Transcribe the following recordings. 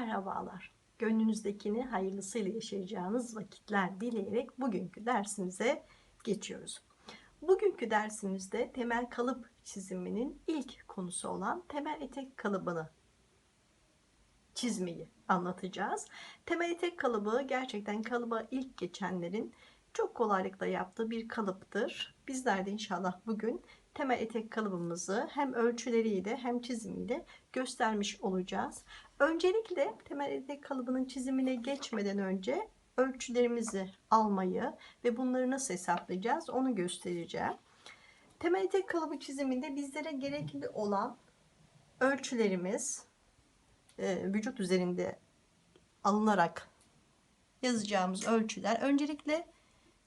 merhabalar. Gönlünüzdekini hayırlısıyla yaşayacağınız vakitler dileyerek bugünkü dersimize geçiyoruz. Bugünkü dersimizde temel kalıp çiziminin ilk konusu olan temel etek kalıbını çizmeyi anlatacağız. Temel etek kalıbı gerçekten kalıba ilk geçenlerin çok kolaylıkla yaptığı bir kalıptır. Bizler de inşallah bugün temel etek kalıbımızı hem ölçüleriyle hem çizimiyle göstermiş olacağız. Öncelikle temel etek kalıbının çizimine geçmeden önce ölçülerimizi almayı ve bunları nasıl hesaplayacağız onu göstereceğim. Temel etek kalıbı çiziminde bizlere gerekli olan ölçülerimiz e, vücut üzerinde alınarak yazacağımız ölçüler. Öncelikle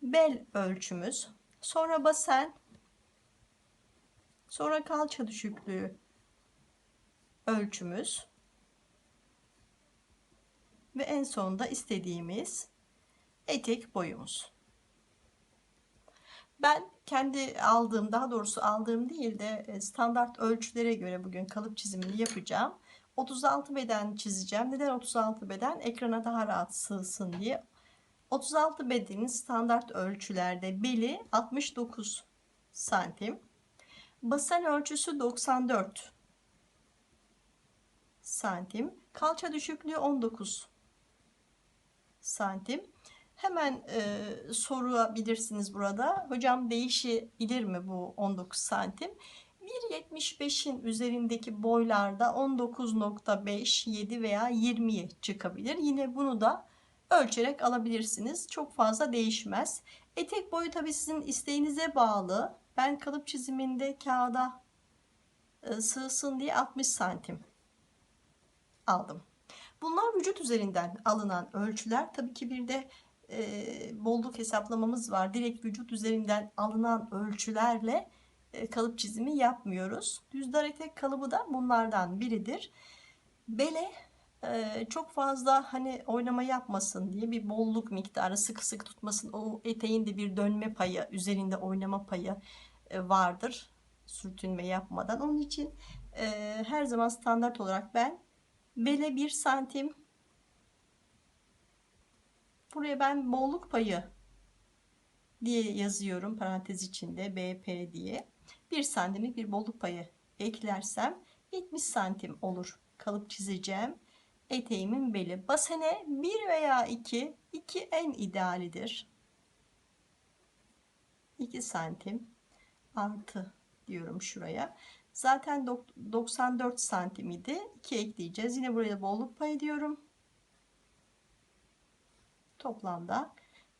bel ölçümüz, sonra basen, sonra kalça düşüklüğü ölçümüz ve en sonunda istediğimiz etek boyumuz. Ben kendi aldığım, daha doğrusu aldığım değil de e, standart ölçülere göre bugün kalıp çizimini yapacağım. 36 beden çizeceğim. Neden 36 beden? Ekrana daha rahat sığsın diye. 36 bedenin standart ölçülerde beli 69 santim. Basen ölçüsü 94 santim. Kalça düşüklüğü 19 santim. Hemen e, sorabilirsiniz burada. Hocam değişebilir mi bu 19 santim? 1.75'in üzerindeki boylarda 19.5, 7 veya 20'ye çıkabilir. Yine bunu da ölçerek alabilirsiniz. Çok fazla değişmez. Etek boyu tabi sizin isteğinize bağlı. Ben kalıp çiziminde kağıda e, sığsın diye 60 santim aldım. Bunlar vücut üzerinden alınan ölçüler. Tabii ki bir de e, bolluk hesaplamamız var. Direkt vücut üzerinden alınan ölçülerle e, kalıp çizimi yapmıyoruz. Düzdar etek kalıbı da bunlardan biridir. Bele e, çok fazla hani oynama yapmasın diye bir bolluk miktarı sıkı sıkı tutmasın. O eteğin de bir dönme payı, üzerinde oynama payı e, vardır. Sürtünme yapmadan. Onun için her zaman standart olarak ben bele 1 santim. Buraya ben bolluk payı diye yazıyorum parantez içinde BP diye. 1 santimlik bir bolluk payı eklersem 70 santim olur. Kalıp çizeceğim. Eteğimin beli. Basene 1 veya 2 2 en idealidir. 2 santim. Artı diyorum şuraya Zaten 94 santim idi. 2 ekleyeceğiz. Yine buraya bolluk payı diyorum. Toplamda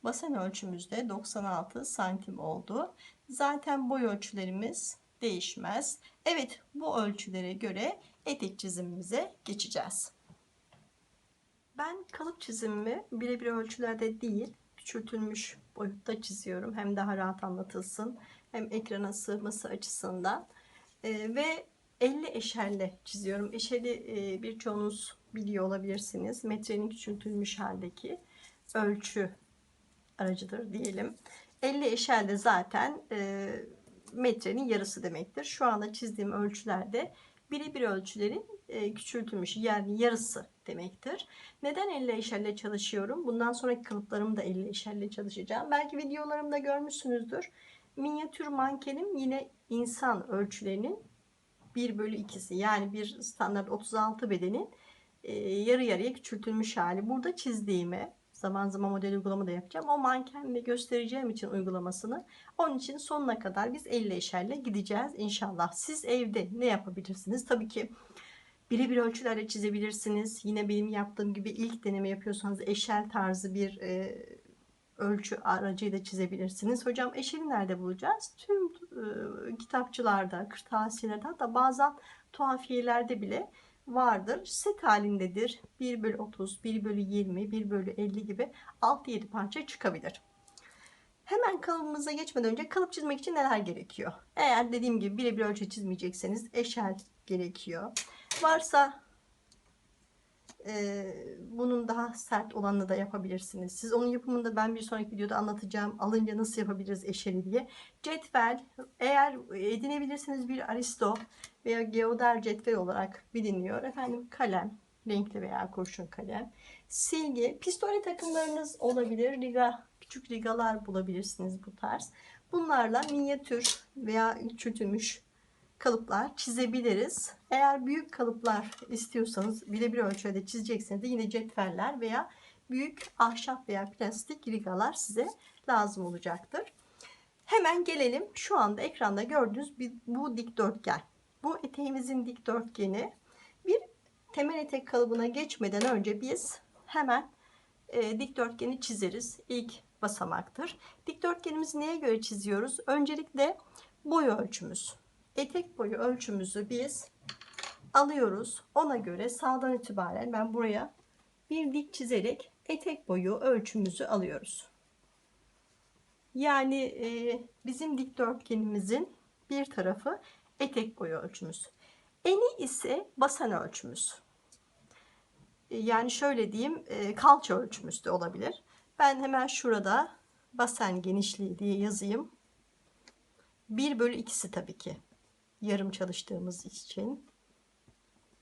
basen ölçümüzde 96 santim oldu. Zaten boy ölçülerimiz değişmez. Evet bu ölçülere göre etek çizimimize geçeceğiz. Ben kalıp çizimimi birebir ölçülerde değil küçültülmüş boyutta çiziyorum. Hem daha rahat anlatılsın hem ekrana sığması açısından. E, ve 50 eşelle çiziyorum. Eşeli e, birçoğunuz biliyor olabilirsiniz. Metrenin küçültülmüş haldeki ölçü aracıdır diyelim. 50 eşel de zaten e, metrenin yarısı demektir. Şu anda çizdiğim ölçülerde birebir ölçülerin e, küçültülmüş yani yarısı demektir. Neden 50 eşelle çalışıyorum? Bundan sonraki kalıplarımı da 50 eşelle çalışacağım. Belki videolarımda görmüşsünüzdür. Minyatür mankenim yine insan ölçülerinin 1 bölü 2'si yani bir standart 36 bedenin e, yarı yarıya küçültülmüş hali. Burada çizdiğimi zaman zaman model uygulama da yapacağım. O mankenle göstereceğim için uygulamasını. Onun için sonuna kadar biz 50 eşerle gideceğiz inşallah. Siz evde ne yapabilirsiniz? Tabii ki birebir ölçülerle çizebilirsiniz. Yine benim yaptığım gibi ilk deneme yapıyorsanız eşel tarzı bir e, ölçü aracıyla çizebilirsiniz. Hocam eşeli nerede bulacağız? Tüm e, kitapçılarda, kırtasiyelerde hatta bazen tuhafiyelerde bile vardır. Set halindedir. 1 bölü 30, 1 bölü 20, 1 bölü 50 gibi 6-7 parça çıkabilir. Hemen kalıbımıza geçmeden önce kalıp çizmek için neler gerekiyor? Eğer dediğim gibi birebir ölçü çizmeyecekseniz eşel gerekiyor. Varsa e, bunun daha sert olanını da yapabilirsiniz. Siz onun yapımında ben bir sonraki videoda anlatacağım. Alınca nasıl yapabiliriz eşeli diye. Cetvel eğer edinebilirsiniz bir aristo veya geoder cetvel olarak biliniyor. Efendim kalem Renkli veya kurşun kalem. Silgi, pistole takımlarınız olabilir. Riga, küçük rigalar bulabilirsiniz bu tarz. Bunlarla minyatür veya küçültülmüş kalıplar çizebiliriz. Eğer büyük kalıplar istiyorsanız birebir ölçüde çizecekseniz de yine cetveller veya büyük ahşap veya plastik rigalar size lazım olacaktır. Hemen gelelim şu anda ekranda gördüğünüz bu dikdörtgen. Bu eteğimizin dikdörtgeni bir temel etek kalıbına geçmeden önce biz hemen e, dikdörtgeni çizeriz. İlk basamaktır. Dikdörtgenimizi neye göre çiziyoruz? Öncelikle boy ölçümüz. Etek boyu ölçümüzü biz alıyoruz. Ona göre sağdan itibaren ben buraya bir dik çizerek etek boyu ölçümüzü alıyoruz. Yani e, bizim dikdörtgenimizin bir tarafı etek boyu ölçümüz. Eni ise basen ölçümüz. E, yani şöyle diyeyim e, kalça ölçümüz de olabilir. Ben hemen şurada basen genişliği diye yazayım. 1 bölü 2'si tabii ki. Yarım çalıştığımız için.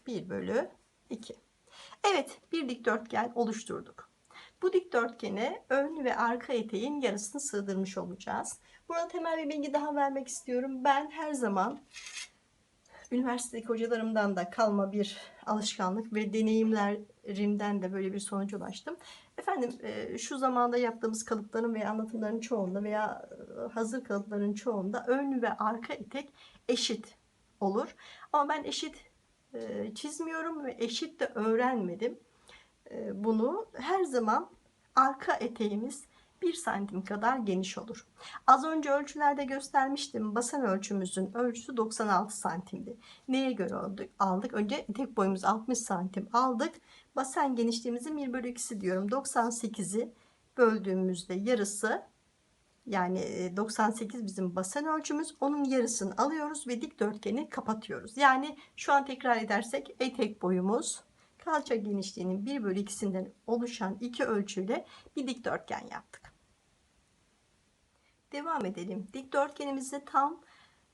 1 bölü 2. Evet bir dikdörtgen oluşturduk. Bu dikdörtgene ön ve arka eteğin yarısını sığdırmış olacağız. Burada temel bir bilgi daha vermek istiyorum. Ben her zaman üniversitedeki hocalarımdan da kalma bir alışkanlık ve deneyimlerimden de böyle bir sonuca ulaştım. Efendim e, şu zamanda yaptığımız kalıpların veya anlatımların çoğunda veya e, hazır kalıpların çoğunda ön ve arka etek eşit olur. Ama ben eşit e, çizmiyorum ve eşit de öğrenmedim. Bunu her zaman arka eteğimiz 1 santim kadar geniş olur. Az önce ölçülerde göstermiştim. Basen ölçümüzün ölçüsü 96 santimdi. Neye göre aldık? Önce tek boyumuz 60 santim aldık. Basen genişliğimizin 1 bölü 2'si diyorum. 98'i böldüğümüzde yarısı yani 98 bizim basen ölçümüz. Onun yarısını alıyoruz ve dikdörtgeni kapatıyoruz. Yani şu an tekrar edersek etek boyumuz kalça genişliğinin 1 bölü 2'sinden oluşan iki ölçüyle bir dikdörtgen yaptık. Devam edelim. Dikdörtgenimizi tam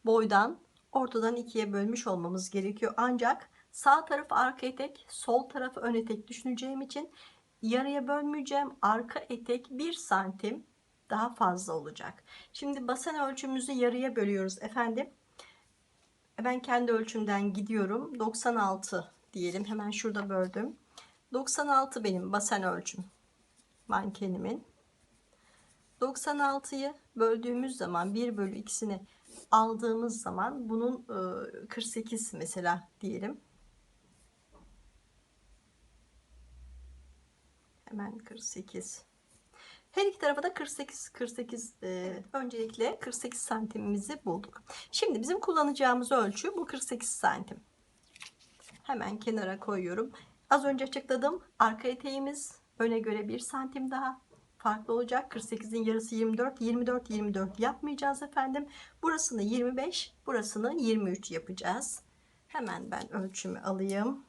boydan ortadan ikiye bölmüş olmamız gerekiyor. Ancak sağ tarafı arka etek, sol tarafı ön etek düşüneceğim için yarıya bölmeyeceğim. Arka etek 1 santim daha fazla olacak. Şimdi basen ölçümüzü yarıya bölüyoruz efendim. Ben kendi ölçümden gidiyorum. 96 diyelim. Hemen şurada böldüm. 96 benim basen ölçüm. Mankenimin. 96'yı böldüğümüz zaman 1 bölü 2'sini aldığımız zaman bunun 48 e, mesela diyelim. Hemen 48. Her iki tarafa da 48 48 e, öncelikle 48 santimimizi bulduk. Şimdi bizim kullanacağımız ölçü bu 48 santim. Hemen kenara koyuyorum. Az önce açıkladım. Arka eteğimiz öne göre 1 santim daha farklı olacak. 48'in yarısı 24. 24 24 yapmayacağız efendim. Burasını 25, burasını 23 yapacağız. Hemen ben ölçümü alayım.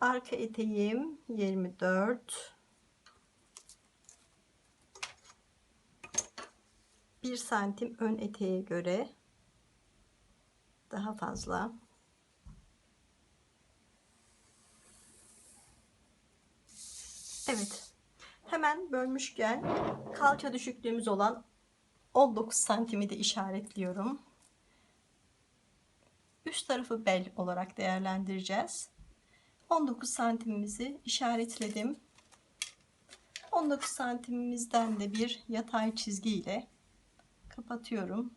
Arka eteğim 24. 1 santim ön eteğe göre daha fazla. Evet. Hemen bölmüşken kalça düşüklüğümüz olan 19 santimi de işaretliyorum. Üst tarafı bel olarak değerlendireceğiz. 19 santimimizi işaretledim. 19 santimimizden de bir yatay çizgi ile kapatıyorum.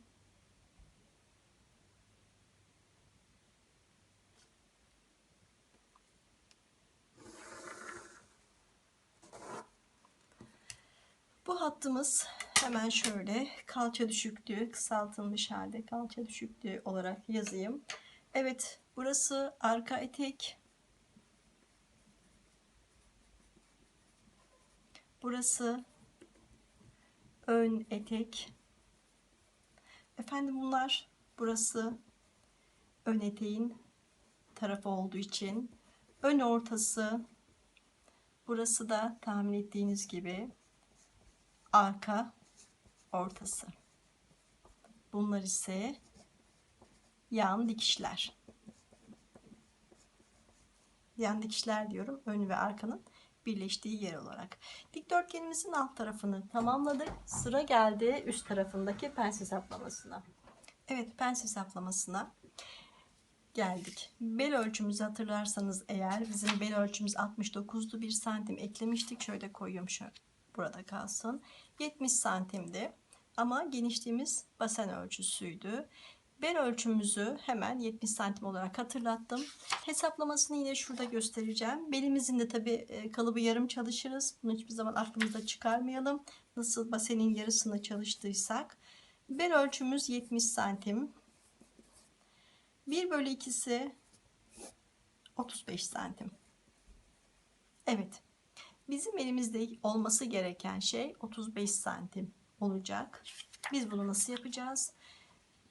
Bu hattımız hemen şöyle kalça düşüklüğü kısaltılmış halde kalça düşüklüğü olarak yazayım. Evet burası arka etek. Burası ön etek. Efendim bunlar burası ön eteğin tarafı olduğu için ön ortası burası da tahmin ettiğiniz gibi arka ortası. Bunlar ise yan dikişler. yan dikişler diyorum. Ön ve arkanın birleştiği yer olarak. Dikdörtgenimizin alt tarafını tamamladık. Sıra geldi üst tarafındaki pens hesaplamasına. Evet pens hesaplamasına geldik. Bel ölçümüzü hatırlarsanız eğer bizim bel ölçümüz 69'du. 1 santim eklemiştik. Şöyle koyuyorum şöyle burada kalsın. 70 santimdi. Ama genişliğimiz basen ölçüsüydü. Bel ölçümüzü hemen 70 santim olarak hatırlattım. Hesaplamasını yine şurada göstereceğim. Belimizin de tabi kalıbı yarım çalışırız. Bunu hiçbir zaman aklımızda çıkarmayalım. Nasıl basenin yarısını çalıştıysak. Bel ölçümüz 70 santim. 1 bölü 2'si 35 santim. Evet. Bizim elimizde olması gereken şey 35 santim olacak. Biz bunu nasıl yapacağız?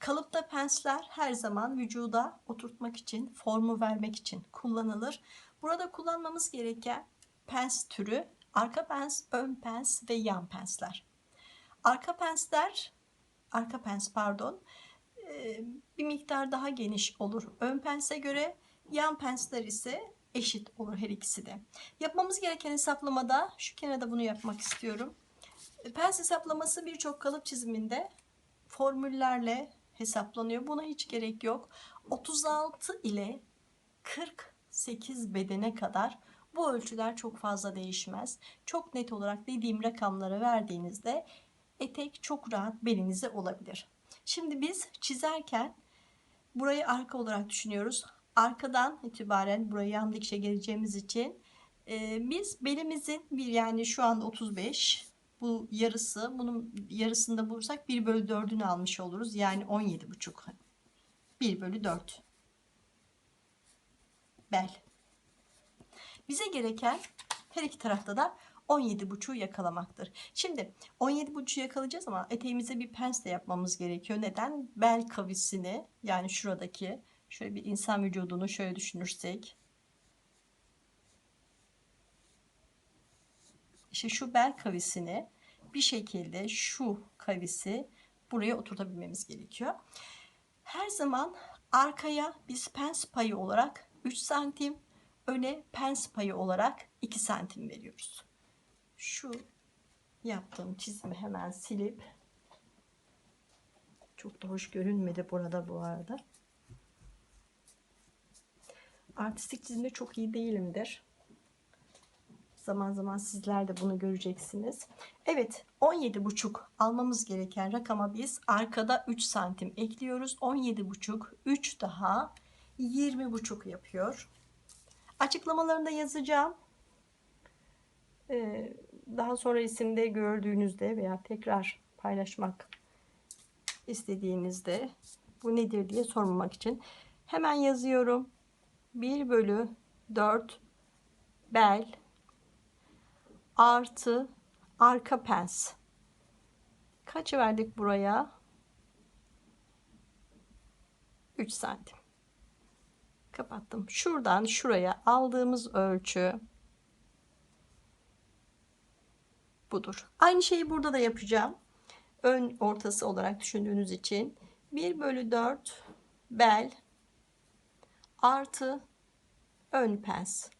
Kalıpta pensler her zaman vücuda oturtmak için, formu vermek için kullanılır. Burada kullanmamız gereken pens türü arka pens, ön pens ve yan pensler. Arka pensler, arka pens pardon, bir miktar daha geniş olur ön pense göre. Yan pensler ise eşit olur her ikisi de. Yapmamız gereken hesaplamada şu kenarda bunu yapmak istiyorum. Pens hesaplaması birçok kalıp çiziminde formüllerle hesaplanıyor. Buna hiç gerek yok. 36 ile 48 bedene kadar bu ölçüler çok fazla değişmez. Çok net olarak dediğim rakamları verdiğinizde etek çok rahat belinize olabilir. Şimdi biz çizerken burayı arka olarak düşünüyoruz. Arkadan itibaren buraya yan dikişe geleceğimiz için e, biz belimizin bir yani şu anda 35 bu yarısı bunun yarısında bulursak 1 bölü 4'ünü almış oluruz. Yani 17 buçuk 1 bölü 4 bel. Bize gereken her iki tarafta da 17,5'u yakalamaktır. Şimdi 17,5'u yakalayacağız ama eteğimize bir pens yapmamız gerekiyor. Neden? Bel kavisini yani şuradaki şöyle bir insan vücudunu şöyle düşünürsek işte şu bel kavisini bir şekilde şu kavisi buraya oturtabilmemiz gerekiyor. Her zaman arkaya biz pens payı olarak 3 santim, öne pens payı olarak 2 santim veriyoruz şu yaptığım çizimi hemen silip çok da hoş görünmedi burada bu arada. Artistik çizimde çok iyi değilimdir. Zaman zaman sizler de bunu göreceksiniz. Evet 17,5 almamız gereken rakama biz arkada 3 santim ekliyoruz. 17,5 3 daha 20,5 yapıyor. Açıklamalarında yazacağım. Ee, daha sonra isimde gördüğünüzde veya tekrar paylaşmak istediğinizde bu nedir diye sormamak için hemen yazıyorum. 1 bölü 4 bel artı arka pens. Kaç verdik buraya? 3 santim. Kapattım. Şuradan şuraya aldığımız ölçü budur. Aynı şeyi burada da yapacağım. Ön ortası olarak düşündüğünüz için 1 bölü 4 bel artı ön pens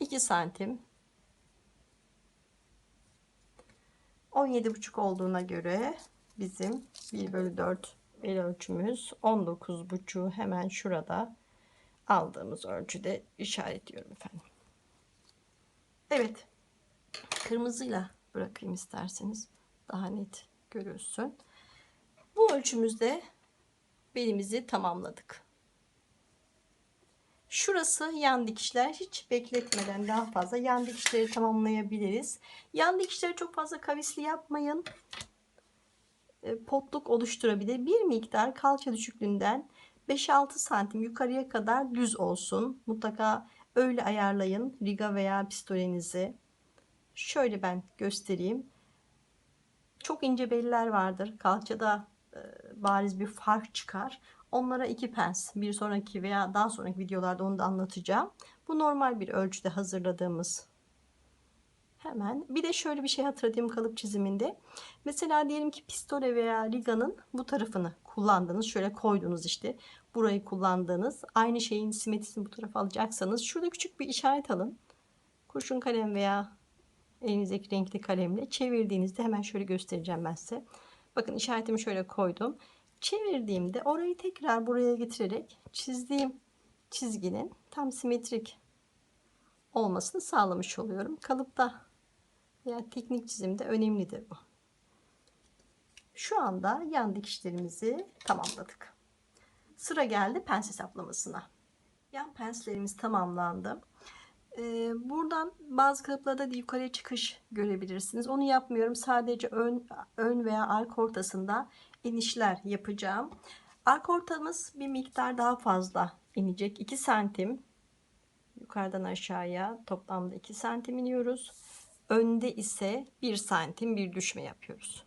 2 santim 17,5 olduğuna göre bizim 1 bölü 4 bel ölçümüz 19,5 hemen şurada aldığımız ölçüde işaretliyorum efendim. Evet. Kırmızıyla bırakayım isterseniz. Daha net görülsün. Bu ölçümüzde belimizi tamamladık. Şurası yan dikişler. Hiç bekletmeden daha fazla yan dikişleri tamamlayabiliriz. Yan dikişleri çok fazla kavisli yapmayın. E, potluk oluşturabilir. Bir miktar kalça düşüklüğünden 5-6 santim yukarıya kadar düz olsun. Mutlaka Öyle ayarlayın riga veya pistolenizi. Şöyle ben göstereyim. Çok ince beller vardır. Kalçada e, bariz bir fark çıkar. Onlara iki pens bir sonraki veya daha sonraki videolarda onu da anlatacağım. Bu normal bir ölçüde hazırladığımız Hemen bir de şöyle bir şey hatırlatayım kalıp çiziminde. Mesela diyelim ki pistole veya liganın bu tarafını kullandınız. Şöyle koydunuz işte. Burayı kullandığınız. Aynı şeyin simetrisini bu tarafa alacaksanız şurada küçük bir işaret alın. Kurşun kalem veya elinizdeki renkli kalemle çevirdiğinizde hemen şöyle göstereceğim ben size. Bakın işaretimi şöyle koydum. Çevirdiğimde orayı tekrar buraya getirerek çizdiğim çizginin tam simetrik olmasını sağlamış oluyorum. Kalıpta veya teknik çizimde önemlidir bu. Şu anda yan dikişlerimizi tamamladık. Sıra geldi pens hesaplamasına. Yan penslerimiz tamamlandı. Ee, buradan bazı kalıplarda da yukarıya çıkış görebilirsiniz. Onu yapmıyorum. Sadece ön, ön veya arka ortasında inişler yapacağım. Arka ortamız bir miktar daha fazla inecek. 2 santim yukarıdan aşağıya toplamda 2 santim iniyoruz. Önde ise 1 santim bir düşme yapıyoruz.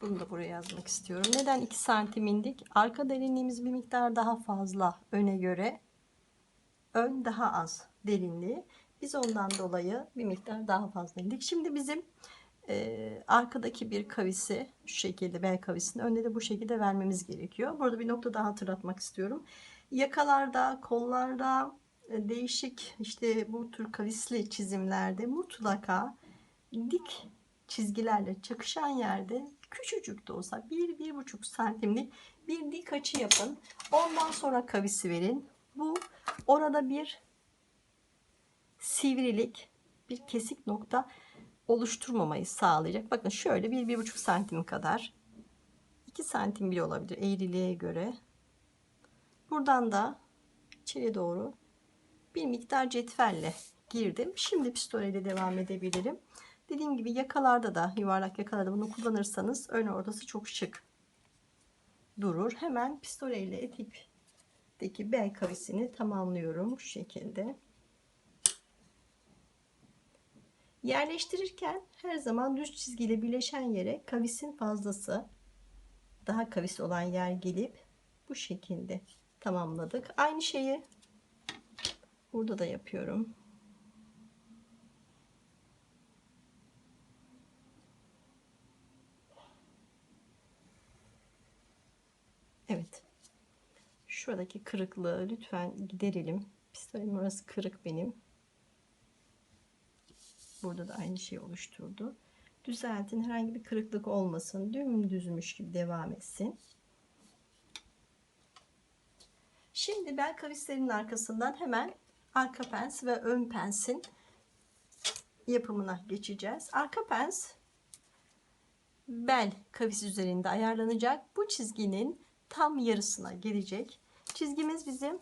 Bunu da buraya yazmak istiyorum. Neden 2 santim indik? Arka derinliğimiz bir miktar daha fazla öne göre. Ön daha az derinliği. Biz ondan dolayı bir miktar daha fazla indik. Şimdi bizim e, arkadaki bir kavisi şu şekilde bel kavisini önde de bu şekilde vermemiz gerekiyor. Burada bir nokta daha hatırlatmak istiyorum. Yakalarda, kollarda e, değişik işte bu tür kavisli çizimlerde mutlaka dik çizgilerle çakışan yerde küçücük de olsa 1-1,5 santimlik bir dik açı yapın. Ondan sonra kavisi verin. Bu orada bir sivrilik, bir kesik nokta oluşturmamayı sağlayacak. Bakın şöyle 1-1,5 santim kadar 2 santim bile olabilir eğriliğe göre. Buradan da içeri doğru bir miktar cetvelle girdim. Şimdi pistoleyle devam edebilirim. Dediğim gibi yakalarda da yuvarlak yakalarda bunu kullanırsanız ön ortası çok şık durur. Hemen pistoleyle etikteki bel kavisini tamamlıyorum şu şekilde. Yerleştirirken her zaman düz çizgiyle birleşen yere kavisin fazlası daha kavis olan yer gelip bu şekilde tamamladık. Aynı şeyi burada da yapıyorum. Evet. Şuradaki kırıklığı lütfen giderelim. Pistolemin orası kırık benim. Burada da aynı şey oluşturdu. Düzeltin. Herhangi bir kırıklık olmasın. Dümdüzmüş gibi devam etsin. Şimdi bel kavislerinin arkasından hemen arka pens ve ön pensin yapımına geçeceğiz. Arka pens bel kavis üzerinde ayarlanacak. Bu çizginin tam yarısına gelecek. Çizgimiz bizim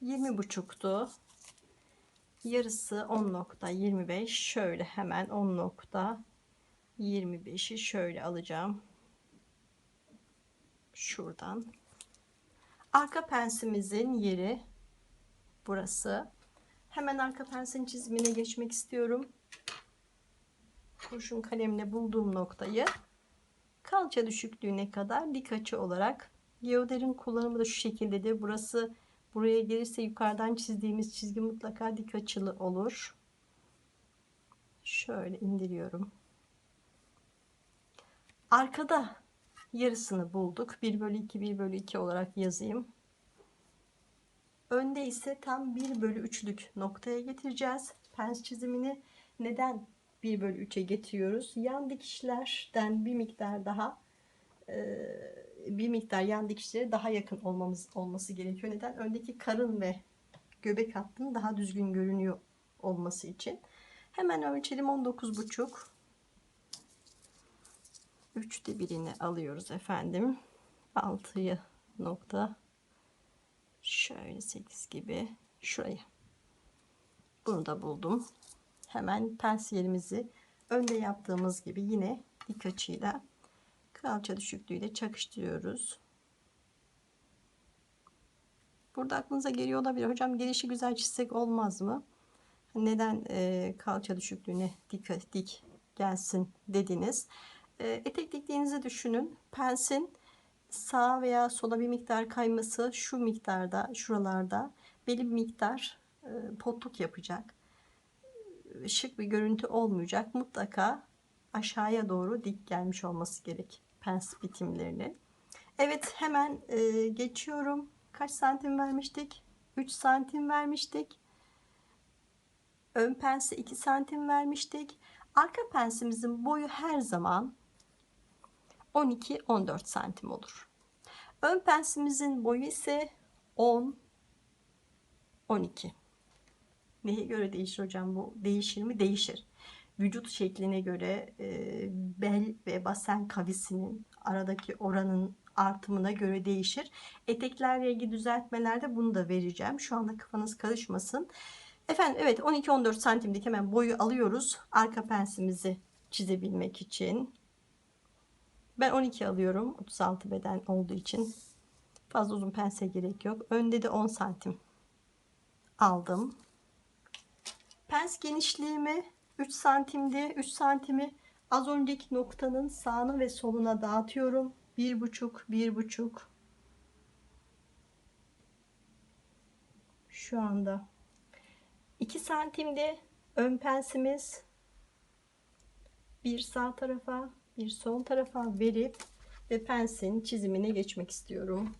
20 buçuktu. Yarısı 10.25 şöyle hemen 10.25'i şöyle alacağım. Şuradan. Arka pensimizin yeri burası. Hemen arka pensin çizimine geçmek istiyorum. Kurşun kalemle bulduğum noktayı kalça düşüklüğüne kadar dik açı olarak geoderin kullanımı da şu şekildedir. Burası buraya gelirse yukarıdan çizdiğimiz çizgi mutlaka dik açılı olur. Şöyle indiriyorum. Arkada yarısını bulduk. 1 bölü 2 1 bölü 2 olarak yazayım. Önde ise tam 1 bölü 3'lük noktaya getireceğiz. Pens çizimini neden 1 bölü 3'e getiriyoruz? Yan dikişlerden bir miktar daha bir miktar yan dikişlere daha yakın olmamız olması gerekiyor. Neden? Öndeki karın ve göbek hattının daha düzgün görünüyor olması için. Hemen ölçelim 19,5 3'te birini alıyoruz efendim. 6'yı nokta şöyle 8 gibi şuraya. Bunu da buldum. Hemen pens yerimizi önde yaptığımız gibi yine dik açıyla kalça düşüklüğüyle çakıştırıyoruz. Burada aklınıza geliyor olabilir. Hocam gelişi güzel çizsek olmaz mı? Neden e, kalça düşüklüğüne dik, dik gelsin dediniz. E, etek diktiğinizi düşünün. Pensin sağa veya sola bir miktar kayması şu miktarda, şuralarda belli bir miktar e, potluk yapacak. şık bir görüntü olmayacak. Mutlaka aşağıya doğru dik gelmiş olması gerek pens bitimlerinin. Evet hemen e, geçiyorum. Kaç santim vermiştik? 3 santim vermiştik. Ön pense 2 santim vermiştik. Arka pensimizin boyu her zaman 12-14 santim olur. Ön pensimizin boyu ise 10 12. Neye göre değişir hocam bu? Değişir mi? Değişir. Vücut şekline göre e, bel ve basen kavisinin aradaki oranın artımına göre değişir. Eteklerle ilgili düzeltmelerde bunu da vereceğim. Şu anda kafanız karışmasın. Efendim evet 12-14 santimlik hemen boyu alıyoruz. Arka pensimizi çizebilmek için. Ben 12 alıyorum. 36 beden olduğu için. Fazla uzun pense gerek yok. Önde de 10 santim aldım. Pens genişliğimi 3 santimdi. 3 santimi az önceki noktanın sağına ve soluna dağıtıyorum. 1,5 1,5 şu anda 2 santimde ön pensimiz bir sağ tarafa bir sol tarafa verip ve pensin çizimine geçmek istiyorum.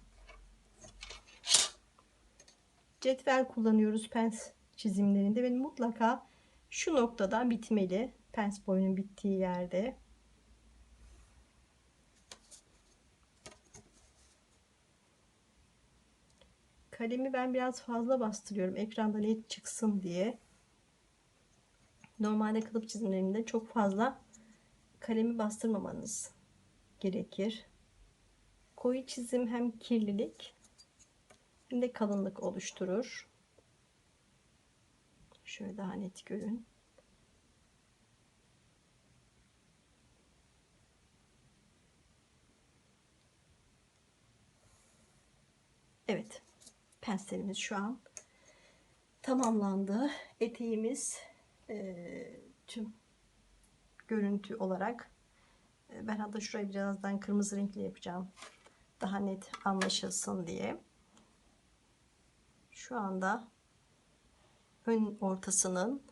Cetvel kullanıyoruz pens çizimlerinde ve mutlaka şu noktadan bitmeli. Pens boyunun bittiği yerde. Kalemi ben biraz fazla bastırıyorum. Ekranda net çıksın diye. Normalde kalıp çizimlerinde çok fazla kalemi bastırmamanız gerekir. Koyu çizim hem kirlilik hem de kalınlık oluşturur. Şöyle daha net görün. Evet. Penselimiz şu an tamamlandı. Eteğimiz e, tüm görüntü olarak e, ben hatta şurayı birazdan kırmızı renkli yapacağım. Daha net anlaşılsın diye. Şu anda ön ortasının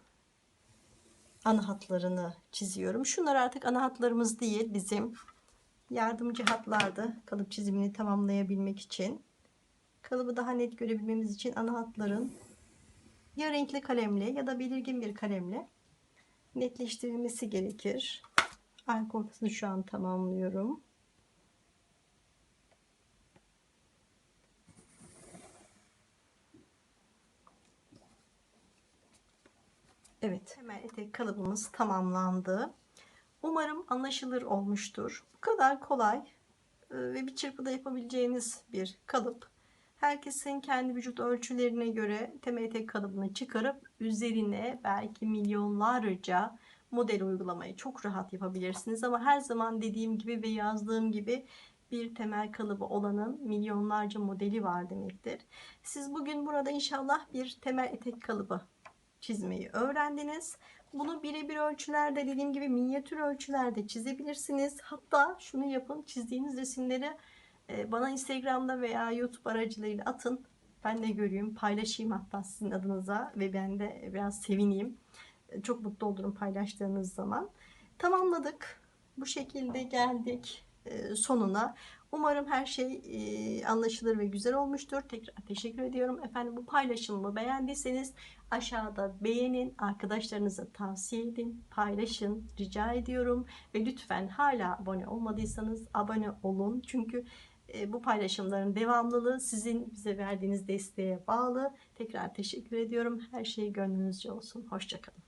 ana hatlarını çiziyorum. Şunlar artık ana hatlarımız değil. Bizim yardımcı hatlardı. Kalıp çizimini tamamlayabilmek için. Kalıbı daha net görebilmemiz için ana hatların ya renkli kalemle ya da belirgin bir kalemle netleştirilmesi gerekir. Arka ortasını şu an tamamlıyorum. Evet hemen etek kalıbımız tamamlandı. Umarım anlaşılır olmuştur. Bu kadar kolay e, ve bir çırpıda yapabileceğiniz bir kalıp. Herkesin kendi vücut ölçülerine göre temel etek kalıbını çıkarıp üzerine belki milyonlarca model uygulamayı çok rahat yapabilirsiniz. Ama her zaman dediğim gibi ve yazdığım gibi bir temel kalıbı olanın milyonlarca modeli var demektir. Siz bugün burada inşallah bir temel etek kalıbı çizmeyi öğrendiniz. Bunu birebir ölçülerde dediğim gibi minyatür ölçülerde çizebilirsiniz. Hatta şunu yapın çizdiğiniz resimleri e, bana Instagram'da veya YouTube aracılığıyla atın. Ben de göreyim paylaşayım hatta sizin adınıza ve ben de biraz sevineyim. E, çok mutlu olurum paylaştığınız zaman. Tamamladık. Bu şekilde geldik e, sonuna. Umarım her şey e, anlaşılır ve güzel olmuştur. Tekrar teşekkür ediyorum. Efendim bu paylaşımımı beğendiyseniz aşağıda beğenin, arkadaşlarınıza tavsiye edin, paylaşın rica ediyorum. Ve lütfen hala abone olmadıysanız abone olun. Çünkü e, bu paylaşımların devamlılığı sizin bize verdiğiniz desteğe bağlı. Tekrar teşekkür ediyorum. Her şey gönlünüzce olsun. Hoşçakalın.